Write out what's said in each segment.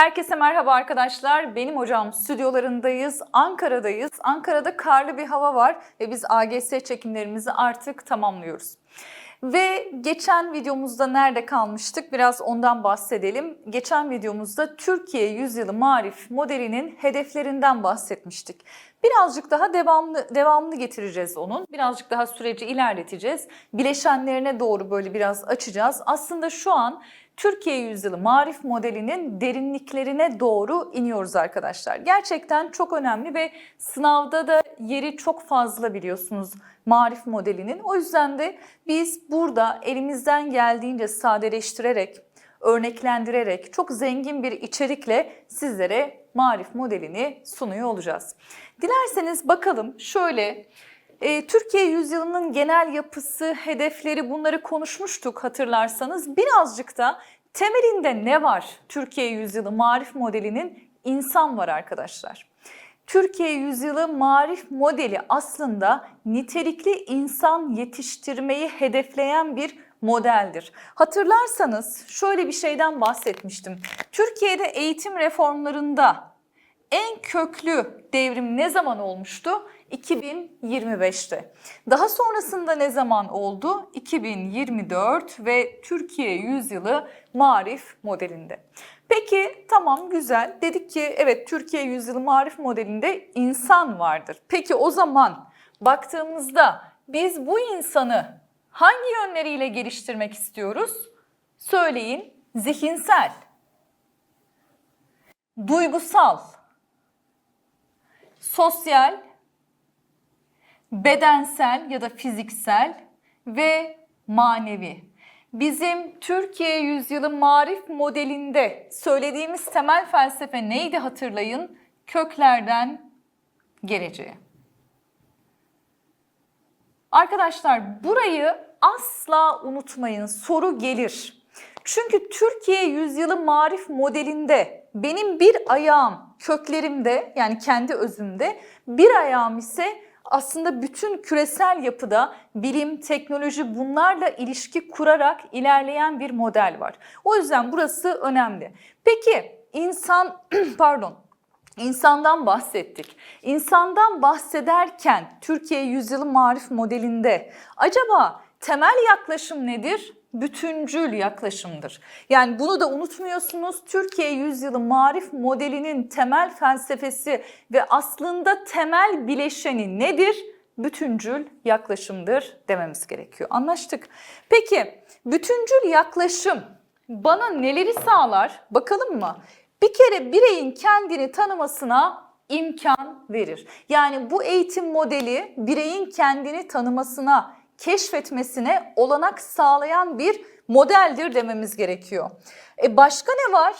Herkese merhaba arkadaşlar. Benim hocam stüdyolarındayız. Ankara'dayız. Ankara'da karlı bir hava var ve biz AGS çekimlerimizi artık tamamlıyoruz. Ve geçen videomuzda nerede kalmıştık? Biraz ondan bahsedelim. Geçen videomuzda Türkiye Yüzyılı Marif modelinin hedeflerinden bahsetmiştik. Birazcık daha devamlı devamlı getireceğiz onun. Birazcık daha süreci ilerleteceğiz. Bileşenlerine doğru böyle biraz açacağız. Aslında şu an Türkiye Yüzyılı Marif modelinin derinliklerine doğru iniyoruz arkadaşlar. Gerçekten çok önemli ve sınavda da yeri çok fazla biliyorsunuz Marif modelinin. O yüzden de biz burada elimizden geldiğince sadeleştirerek, örneklendirerek, çok zengin bir içerikle sizlere Marif modelini sunuyor olacağız. Dilerseniz bakalım şöyle e, Türkiye yüzyılının genel yapısı, hedefleri bunları konuşmuştuk hatırlarsanız. Birazcık da temelinde ne var Türkiye yüzyılı marif modelinin? insan var arkadaşlar. Türkiye yüzyılı marif modeli aslında nitelikli insan yetiştirmeyi hedefleyen bir modeldir. Hatırlarsanız şöyle bir şeyden bahsetmiştim. Türkiye'de eğitim reformlarında en köklü devrim ne zaman olmuştu? 2025'te. Daha sonrasında ne zaman oldu? 2024 ve Türkiye Yüzyılı Marif modelinde. Peki tamam güzel. Dedik ki evet Türkiye Yüzyılı Marif modelinde insan vardır. Peki o zaman baktığımızda biz bu insanı hangi yönleriyle geliştirmek istiyoruz? Söyleyin. Zihinsel, duygusal, sosyal, bedensel ya da fiziksel ve manevi. Bizim Türkiye Yüzyılı Marif modelinde söylediğimiz temel felsefe neydi hatırlayın? Köklerden geleceğe. Arkadaşlar burayı asla unutmayın. Soru gelir. Çünkü Türkiye Yüzyılı Marif modelinde benim bir ayağım köklerimde yani kendi özümde bir ayağım ise aslında bütün küresel yapıda bilim, teknoloji bunlarla ilişki kurarak ilerleyen bir model var. O yüzden burası önemli. Peki insan pardon İnsandan bahsettik. İnsandan bahsederken Türkiye Yüzyılı Marif modelinde acaba temel yaklaşım nedir? Bütüncül yaklaşımdır. Yani bunu da unutmuyorsunuz. Türkiye Yüzyılı Marif modelinin temel felsefesi ve aslında temel bileşeni nedir? Bütüncül yaklaşımdır dememiz gerekiyor. Anlaştık. Peki bütüncül yaklaşım bana neleri sağlar? Bakalım mı? Bir kere bireyin kendini tanımasına imkan verir. Yani bu eğitim modeli bireyin kendini tanımasına, keşfetmesine olanak sağlayan bir modeldir dememiz gerekiyor. E başka ne var?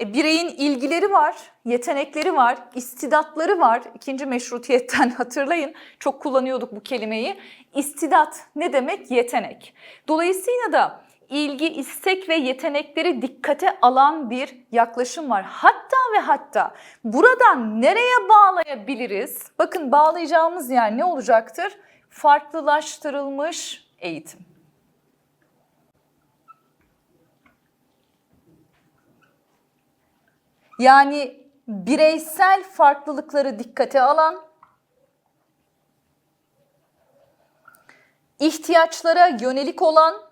E bireyin ilgileri var, yetenekleri var, istidatları var. İkinci meşrutiyetten hatırlayın. Çok kullanıyorduk bu kelimeyi. İstidat ne demek? Yetenek. Dolayısıyla da ilgi, istek ve yetenekleri dikkate alan bir yaklaşım var. Hatta ve hatta buradan nereye bağlayabiliriz? Bakın bağlayacağımız yer ne olacaktır? Farklılaştırılmış eğitim. Yani bireysel farklılıkları dikkate alan, ihtiyaçlara yönelik olan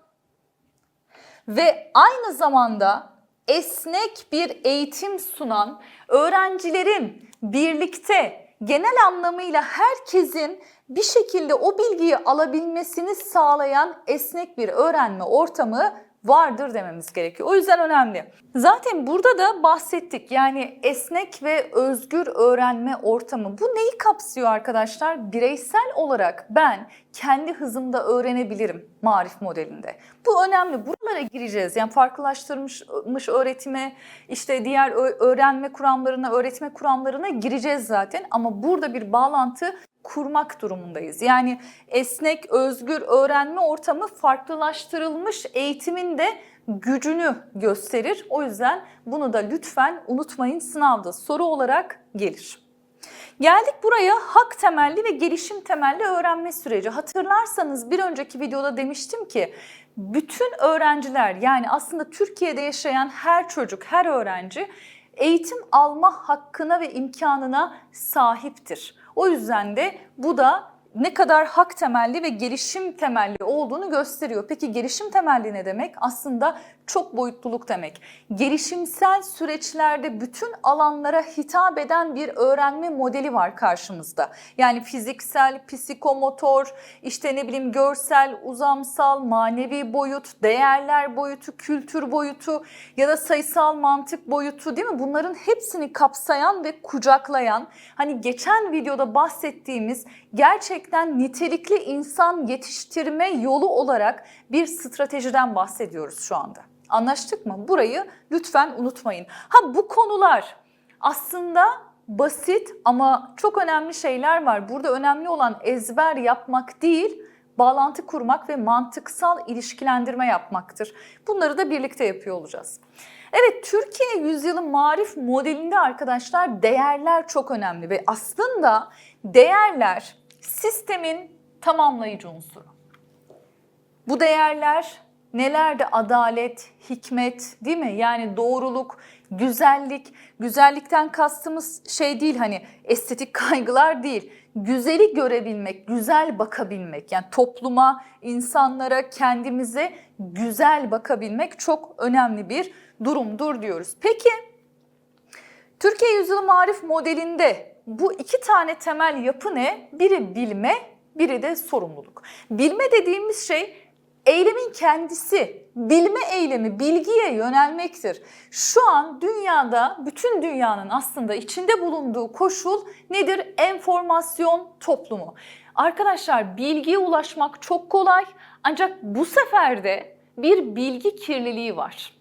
ve aynı zamanda esnek bir eğitim sunan öğrencilerin birlikte genel anlamıyla herkesin bir şekilde o bilgiyi alabilmesini sağlayan esnek bir öğrenme ortamı vardır dememiz gerekiyor. O yüzden önemli. Zaten burada da bahsettik. Yani esnek ve özgür öğrenme ortamı. Bu neyi kapsıyor arkadaşlar? Bireysel olarak ben kendi hızımda öğrenebilirim marif modelinde. Bu önemli. Buralara gireceğiz. Yani farklılaştırılmış öğretime, işte diğer öğrenme kuramlarına, öğretme kuramlarına gireceğiz zaten. Ama burada bir bağlantı kurmak durumundayız. Yani esnek, özgür öğrenme ortamı farklılaştırılmış eğitimin de gücünü gösterir. O yüzden bunu da lütfen unutmayın sınavda soru olarak gelir. Geldik buraya hak temelli ve gelişim temelli öğrenme süreci. Hatırlarsanız bir önceki videoda demiştim ki bütün öğrenciler yani aslında Türkiye'de yaşayan her çocuk, her öğrenci eğitim alma hakkına ve imkanına sahiptir. O yüzden de bu da ne kadar hak temelli ve gelişim temelli olduğunu gösteriyor. Peki gelişim temelli ne demek? Aslında çok boyutluluk demek. Gelişimsel süreçlerde bütün alanlara hitap eden bir öğrenme modeli var karşımızda. Yani fiziksel, psikomotor, işte ne bileyim görsel, uzamsal, manevi boyut, değerler boyutu, kültür boyutu ya da sayısal mantık boyutu değil mi? Bunların hepsini kapsayan ve kucaklayan hani geçen videoda bahsettiğimiz gerçekten nitelikli insan yetiştirme yolu olarak bir stratejiden bahsediyoruz şu anda. Anlaştık mı? Burayı lütfen unutmayın. Ha bu konular aslında basit ama çok önemli şeyler var. Burada önemli olan ezber yapmak değil, bağlantı kurmak ve mantıksal ilişkilendirme yapmaktır. Bunları da birlikte yapıyor olacağız. Evet Türkiye Yüzyılı Marif modelinde arkadaşlar değerler çok önemli ve aslında değerler sistemin tamamlayıcı unsuru. Bu değerler nelerde adalet, hikmet değil mi? Yani doğruluk, güzellik. Güzellikten kastımız şey değil hani estetik kaygılar değil. Güzeli görebilmek, güzel bakabilmek. Yani topluma, insanlara, kendimize güzel bakabilmek çok önemli bir durumdur diyoruz. Peki Türkiye Yüzyılı Marif modelinde bu iki tane temel yapı ne? Biri bilme, biri de sorumluluk. Bilme dediğimiz şey eylemin kendisi, bilme eylemi, bilgiye yönelmektir. Şu an dünyada, bütün dünyanın aslında içinde bulunduğu koşul nedir? Enformasyon toplumu. Arkadaşlar bilgiye ulaşmak çok kolay ancak bu sefer de bir bilgi kirliliği var.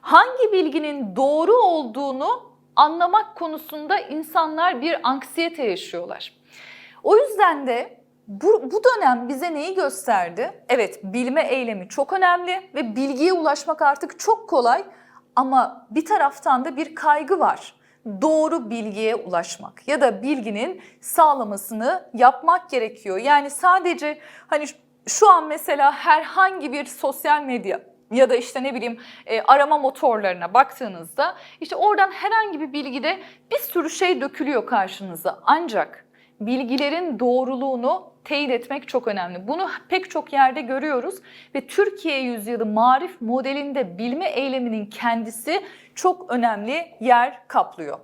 Hangi bilginin doğru olduğunu anlamak konusunda insanlar bir anksiyete yaşıyorlar. O yüzden de bu, bu dönem bize neyi gösterdi? Evet bilme eylemi çok önemli ve bilgiye ulaşmak artık çok kolay ama bir taraftan da bir kaygı var. Doğru bilgiye ulaşmak ya da bilginin sağlamasını yapmak gerekiyor. Yani sadece hani şu an mesela herhangi bir sosyal medya ya da işte ne bileyim e, arama motorlarına baktığınızda işte oradan herhangi bir bilgide bir sürü şey dökülüyor karşınıza. Ancak bilgilerin doğruluğunu teyit etmek çok önemli. Bunu pek çok yerde görüyoruz ve Türkiye yüzyılı marif modelinde bilme eyleminin kendisi çok önemli yer kaplıyor.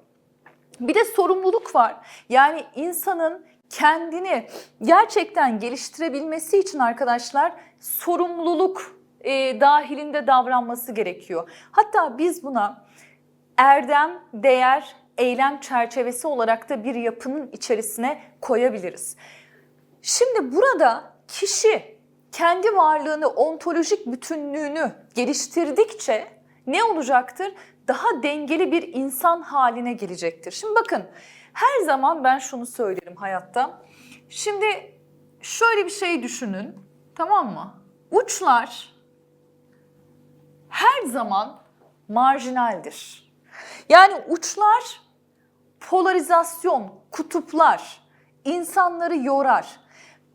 Bir de sorumluluk var. Yani insanın kendini gerçekten geliştirebilmesi için arkadaşlar sorumluluk e, dahilinde davranması gerekiyor. Hatta biz buna erdem, değer, eylem çerçevesi olarak da bir yapının içerisine koyabiliriz. Şimdi burada kişi kendi varlığını, ontolojik bütünlüğünü geliştirdikçe ne olacaktır? Daha dengeli bir insan haline gelecektir. Şimdi bakın her zaman ben şunu söylerim hayatta. Şimdi şöyle bir şey düşünün tamam mı? Uçlar her zaman marjinaldir. Yani uçlar polarizasyon, kutuplar insanları yorar.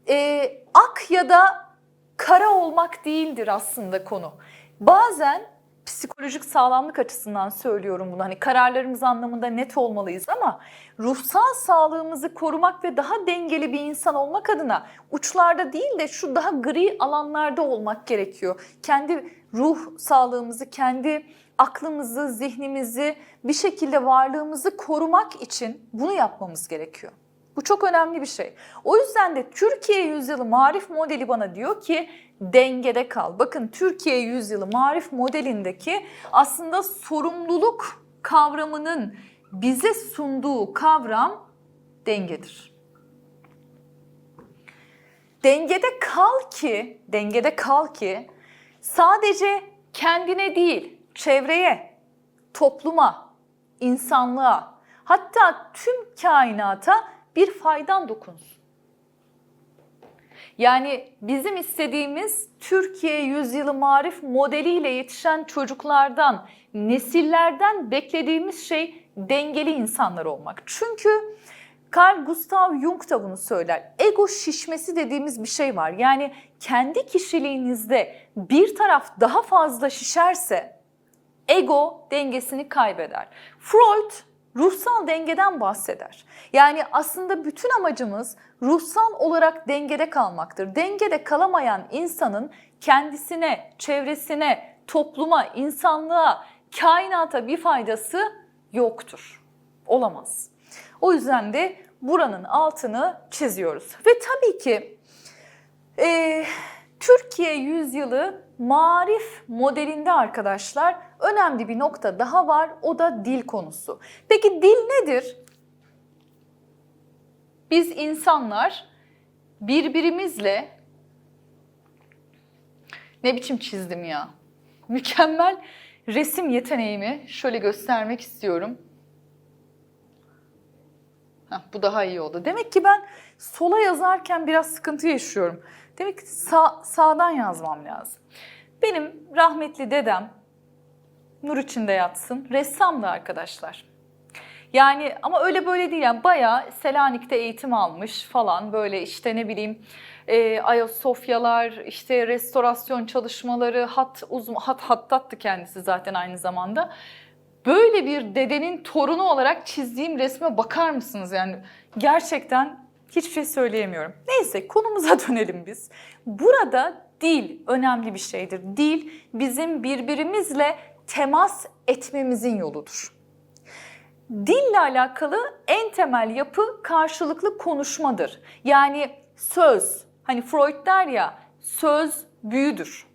Ee, ak ya da kara olmak değildir aslında konu. Bazen psikolojik sağlamlık açısından söylüyorum bunu. Hani kararlarımız anlamında net olmalıyız ama ruhsal sağlığımızı korumak ve daha dengeli bir insan olmak adına uçlarda değil de şu daha gri alanlarda olmak gerekiyor. Kendi ruh sağlığımızı, kendi aklımızı, zihnimizi, bir şekilde varlığımızı korumak için bunu yapmamız gerekiyor. Bu çok önemli bir şey. O yüzden de Türkiye Yüzyılı Marif modeli bana diyor ki dengede kal. Bakın Türkiye Yüzyılı Marif modelindeki aslında sorumluluk kavramının bize sunduğu kavram dengedir. Dengede kal ki, dengede kal ki sadece kendine değil, çevreye, topluma, insanlığa, hatta tüm kainata bir faydan dokunsun. Yani bizim istediğimiz Türkiye Yüzyılı Marif modeliyle yetişen çocuklardan, nesillerden beklediğimiz şey dengeli insanlar olmak. Çünkü Carl Gustav Jung da bunu söyler. Ego şişmesi dediğimiz bir şey var. Yani kendi kişiliğinizde bir taraf daha fazla şişerse ego dengesini kaybeder. Freud ruhsal dengeden bahseder. Yani aslında bütün amacımız ruhsal olarak dengede kalmaktır. Dengede kalamayan insanın kendisine, çevresine, topluma, insanlığa, kainata bir faydası yoktur. Olamaz. O yüzden de buranın altını çiziyoruz. Ve tabii ki e, Türkiye yüzyılı marif modelinde arkadaşlar önemli bir nokta daha var. O da dil konusu. Peki dil nedir? Biz insanlar birbirimizle ne biçim çizdim ya? Mükemmel resim yeteneğimi şöyle göstermek istiyorum. Heh, bu daha iyi oldu. Demek ki ben sola yazarken biraz sıkıntı yaşıyorum. Demek ki sağ, sağdan yazmam lazım. Benim rahmetli dedem, nur içinde yatsın, ressamdı arkadaşlar. Yani ama öyle böyle değil yani bayağı Selanik'te eğitim almış falan böyle işte ne bileyim e, Ayasofyalar, işte restorasyon çalışmaları, hat uzun hat hattattı kendisi zaten aynı zamanda. Böyle bir dedenin torunu olarak çizdiğim resme bakar mısınız yani? Gerçekten hiçbir şey söyleyemiyorum. Neyse konumuza dönelim biz. Burada dil önemli bir şeydir. Dil bizim birbirimizle temas etmemizin yoludur. Dille alakalı en temel yapı karşılıklı konuşmadır. Yani söz, hani Freud der ya söz büyüdür.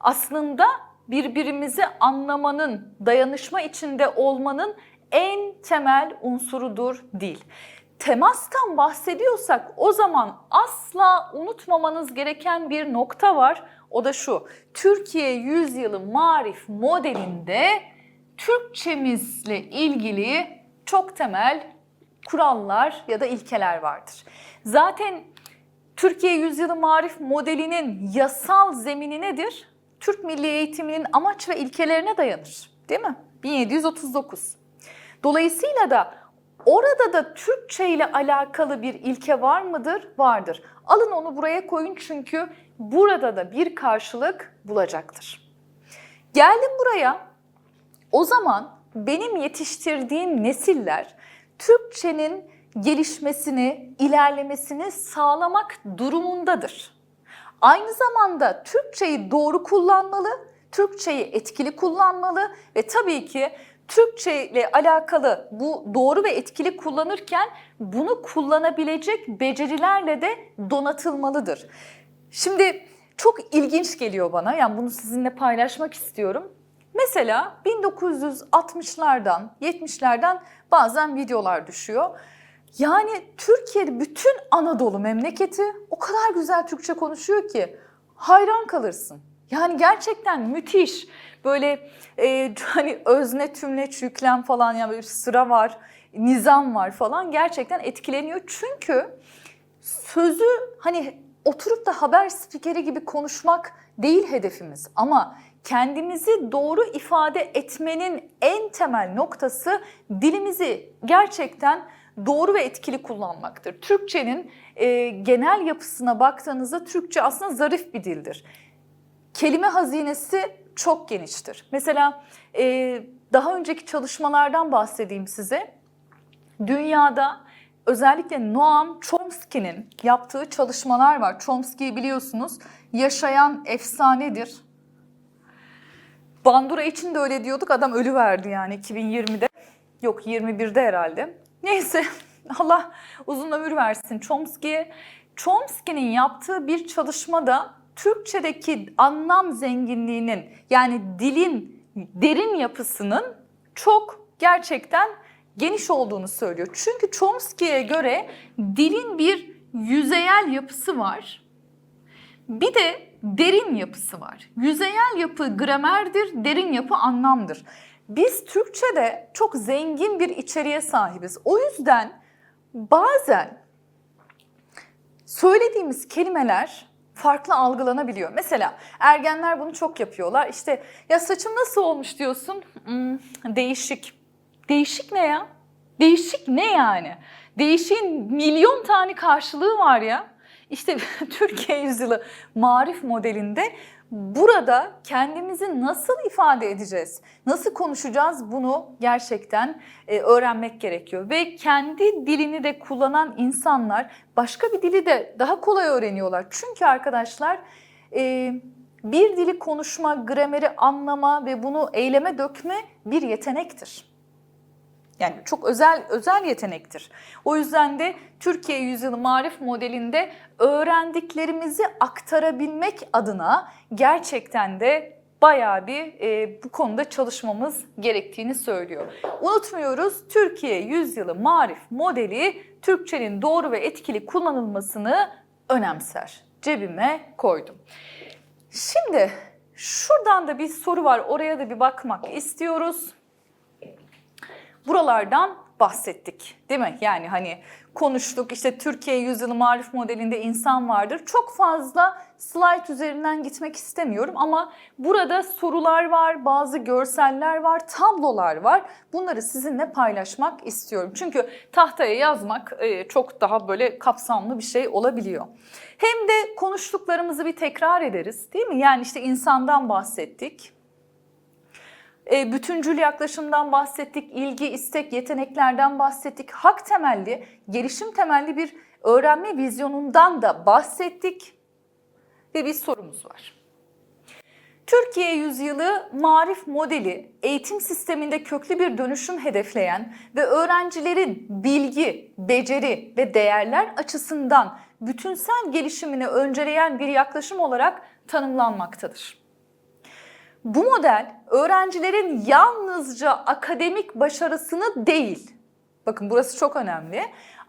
Aslında birbirimizi anlamanın, dayanışma içinde olmanın en temel unsurudur dil. Temastan bahsediyorsak o zaman asla unutmamanız gereken bir nokta var. O da şu. Türkiye Yüzyılı Marif modelinde Türkçemizle ilgili çok temel kurallar ya da ilkeler vardır. Zaten Türkiye Yüzyılı Marif modelinin yasal zemini nedir? Türk Milli Eğitiminin amaç ve ilkelerine dayanır. Değil mi? 1739. Dolayısıyla da orada da Türkçe ile alakalı bir ilke var mıdır? Vardır. Alın onu buraya koyun çünkü burada da bir karşılık bulacaktır. Geldim buraya. O zaman benim yetiştirdiğim nesiller Türkçenin gelişmesini, ilerlemesini sağlamak durumundadır. Aynı zamanda Türkçeyi doğru kullanmalı, Türkçeyi etkili kullanmalı ve tabii ki Türkçe ile alakalı bu doğru ve etkili kullanırken bunu kullanabilecek becerilerle de donatılmalıdır. Şimdi çok ilginç geliyor bana. Yani bunu sizinle paylaşmak istiyorum. Mesela 1960'lardan, 70'lerden bazen videolar düşüyor. Yani Türkiye'de bütün Anadolu memleketi o kadar güzel Türkçe konuşuyor ki hayran kalırsın. Yani gerçekten müthiş. Böyle e, hani özne, tümleç, yüklem falan yani böyle sıra var, nizam var falan gerçekten etkileniyor. Çünkü sözü hani oturup da haber spikeri gibi konuşmak değil hedefimiz ama kendimizi doğru ifade etmenin en temel noktası dilimizi gerçekten doğru ve etkili kullanmaktır. Türkçenin e, genel yapısına baktığınızda Türkçe aslında zarif bir dildir. Kelime hazinesi çok geniştir. Mesela e, daha önceki çalışmalardan bahsedeyim size. Dünyada özellikle Noam Chomsky'nin yaptığı çalışmalar var. Chomsky'yi biliyorsunuz yaşayan efsanedir. Bandura için de öyle diyorduk. Adam ölü verdi yani 2020'de. Yok 21'de herhalde. Neyse Allah uzun ömür versin Chomsky'ye. Chomsky'nin yaptığı bir çalışmada Türkçedeki anlam zenginliğinin yani dilin derin yapısının çok gerçekten geniş olduğunu söylüyor. Çünkü Chomsky'ye göre dilin bir yüzeyel yapısı var. Bir de derin yapısı var. Yüzeyel yapı gramerdir, derin yapı anlamdır. Biz Türkçe'de çok zengin bir içeriğe sahibiz. O yüzden bazen söylediğimiz kelimeler farklı algılanabiliyor. Mesela ergenler bunu çok yapıyorlar. İşte ya saçım nasıl olmuş diyorsun? Hmm, değişik. Değişik ne ya? Değişik ne yani? Değişiğin milyon tane karşılığı var ya. İşte Türkiye Yüzyılı Marif modelinde burada kendimizi nasıl ifade edeceğiz, nasıl konuşacağız bunu gerçekten e, öğrenmek gerekiyor. Ve kendi dilini de kullanan insanlar başka bir dili de daha kolay öğreniyorlar. Çünkü arkadaşlar e, bir dili konuşma, grameri anlama ve bunu eyleme dökme bir yetenektir. Yani çok özel özel yetenektir. O yüzden de Türkiye Yüzyılı Marif modelinde öğrendiklerimizi aktarabilmek adına gerçekten de bayağı bir e, bu konuda çalışmamız gerektiğini söylüyor. Unutmuyoruz Türkiye Yüzyılı Marif modeli Türkçenin doğru ve etkili kullanılmasını önemser. Cebime koydum. Şimdi şuradan da bir soru var. Oraya da bir bakmak istiyoruz buralardan bahsettik değil mi? Yani hani konuştuk işte Türkiye Yüzyılı Marif modelinde insan vardır. Çok fazla slide üzerinden gitmek istemiyorum ama burada sorular var, bazı görseller var, tablolar var. Bunları sizinle paylaşmak istiyorum. Çünkü tahtaya yazmak e, çok daha böyle kapsamlı bir şey olabiliyor. Hem de konuştuklarımızı bir tekrar ederiz değil mi? Yani işte insandan bahsettik, e, bütüncül yaklaşımdan bahsettik, ilgi, istek, yeteneklerden bahsettik. Hak temelli, gelişim temelli bir öğrenme vizyonundan da bahsettik. Ve bir sorumuz var. Türkiye yüzyılı marif modeli eğitim sisteminde köklü bir dönüşüm hedefleyen ve öğrencilerin bilgi, beceri ve değerler açısından bütünsel gelişimini önceleyen bir yaklaşım olarak tanımlanmaktadır. Bu model öğrencilerin yalnızca akademik başarısını değil, bakın burası çok önemli,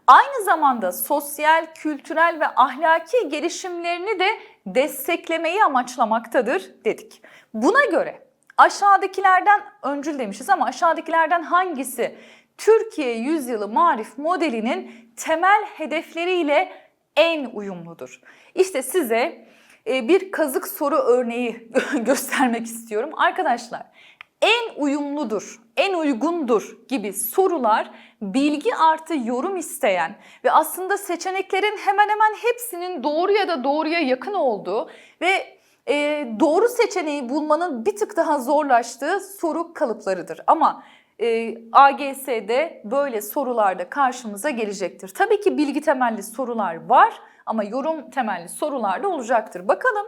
aynı zamanda sosyal, kültürel ve ahlaki gelişimlerini de desteklemeyi amaçlamaktadır dedik. Buna göre aşağıdakilerden öncül demişiz ama aşağıdakilerden hangisi Türkiye Yüzyılı Marif modelinin temel hedefleriyle en uyumludur? İşte size bir kazık soru örneği göstermek istiyorum. Arkadaşlar en uyumludur, en uygundur gibi sorular bilgi artı yorum isteyen ve aslında seçeneklerin hemen hemen hepsinin doğru ya da doğruya yakın olduğu ve e, doğru seçeneği bulmanın bir tık daha zorlaştığı soru kalıplarıdır. Ama e, AGS'de böyle sorularda karşımıza gelecektir. Tabii ki bilgi temelli sorular var ama yorum temelli sorular da olacaktır. Bakalım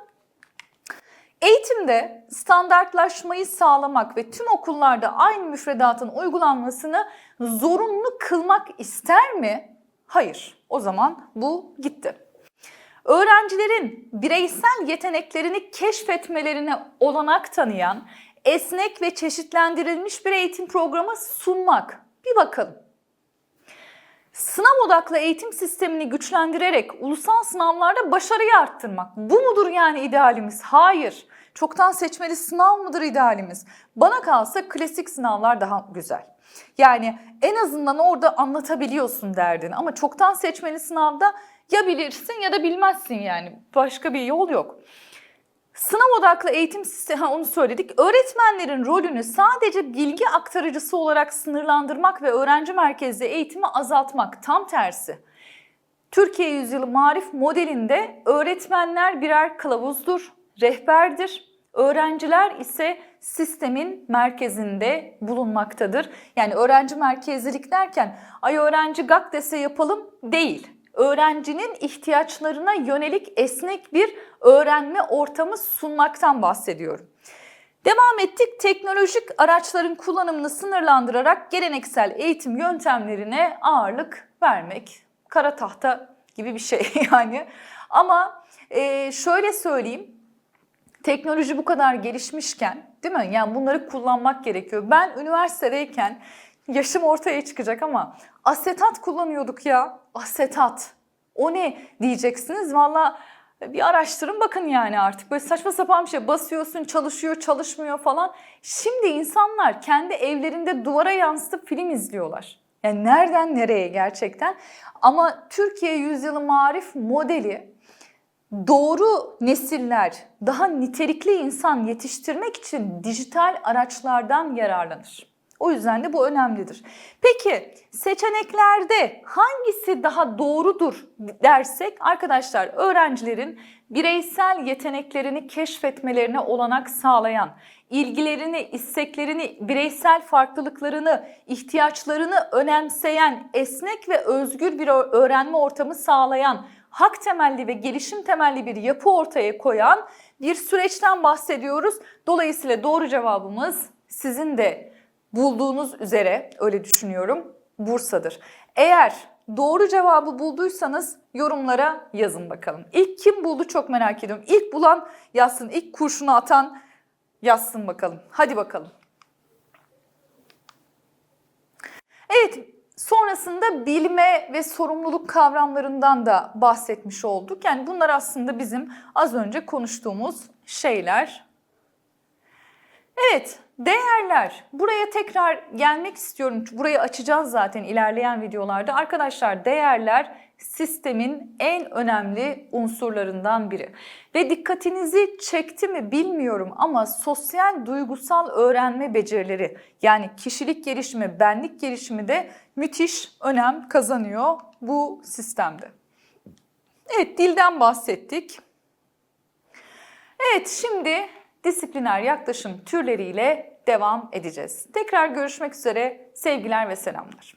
Eğitimde standartlaşmayı sağlamak ve tüm okullarda aynı müfredatın uygulanmasını zorunlu kılmak ister mi? Hayır. O zaman bu gitti. Öğrencilerin bireysel yeteneklerini keşfetmelerine olanak tanıyan esnek ve çeşitlendirilmiş bir eğitim programı sunmak. Bir bakalım. Sınav odaklı eğitim sistemini güçlendirerek ulusal sınavlarda başarıyı arttırmak. Bu mudur yani idealimiz? Hayır. Çoktan seçmeli sınav mıdır idealimiz? Bana kalsa klasik sınavlar daha güzel. Yani en azından orada anlatabiliyorsun derdini ama çoktan seçmeli sınavda ya bilirsin ya da bilmezsin yani. Başka bir yol yok. Sınav odaklı eğitim sistemi, onu söyledik. Öğretmenlerin rolünü sadece bilgi aktarıcısı olarak sınırlandırmak ve öğrenci merkezli eğitimi azaltmak tam tersi. Türkiye Yüzyılı Marif modelinde öğretmenler birer kılavuzdur, rehberdir. Öğrenciler ise sistemin merkezinde bulunmaktadır. Yani öğrenci merkezlilik derken ay öğrenci gak dese yapalım değil öğrencinin ihtiyaçlarına yönelik esnek bir öğrenme ortamı sunmaktan bahsediyorum. Devam ettik. Teknolojik araçların kullanımını sınırlandırarak geleneksel eğitim yöntemlerine ağırlık vermek. Kara tahta gibi bir şey yani. Ama e, şöyle söyleyeyim. Teknoloji bu kadar gelişmişken değil mi? Yani bunları kullanmak gerekiyor. Ben üniversitedeyken yaşım ortaya çıkacak ama asetat kullanıyorduk ya. Asetat. O ne diyeceksiniz? Valla bir araştırın bakın yani artık böyle saçma sapan bir şey basıyorsun çalışıyor çalışmıyor falan. Şimdi insanlar kendi evlerinde duvara yansıtıp film izliyorlar. Yani nereden nereye gerçekten. Ama Türkiye Yüzyılı Marif modeli doğru nesiller, daha nitelikli insan yetiştirmek için dijital araçlardan yararlanır. O yüzden de bu önemlidir. Peki seçeneklerde hangisi daha doğrudur dersek arkadaşlar öğrencilerin bireysel yeteneklerini keşfetmelerine olanak sağlayan, ilgilerini, isteklerini, bireysel farklılıklarını, ihtiyaçlarını önemseyen, esnek ve özgür bir öğrenme ortamı sağlayan, hak temelli ve gelişim temelli bir yapı ortaya koyan bir süreçten bahsediyoruz. Dolayısıyla doğru cevabımız sizin de bulduğunuz üzere öyle düşünüyorum Bursa'dır. Eğer doğru cevabı bulduysanız yorumlara yazın bakalım. İlk kim buldu çok merak ediyorum. İlk bulan yazsın, ilk kurşunu atan yazsın bakalım. Hadi bakalım. Evet, sonrasında bilme ve sorumluluk kavramlarından da bahsetmiş olduk. Yani bunlar aslında bizim az önce konuştuğumuz şeyler. Evet, değerler. Buraya tekrar gelmek istiyorum. Burayı açacağız zaten ilerleyen videolarda. Arkadaşlar değerler sistemin en önemli unsurlarından biri. Ve dikkatinizi çekti mi bilmiyorum ama sosyal duygusal öğrenme becerileri yani kişilik gelişimi, benlik gelişimi de müthiş önem kazanıyor bu sistemde. Evet dilden bahsettik. Evet şimdi disipliner yaklaşım türleriyle devam edeceğiz. Tekrar görüşmek üzere. Sevgiler ve selamlar.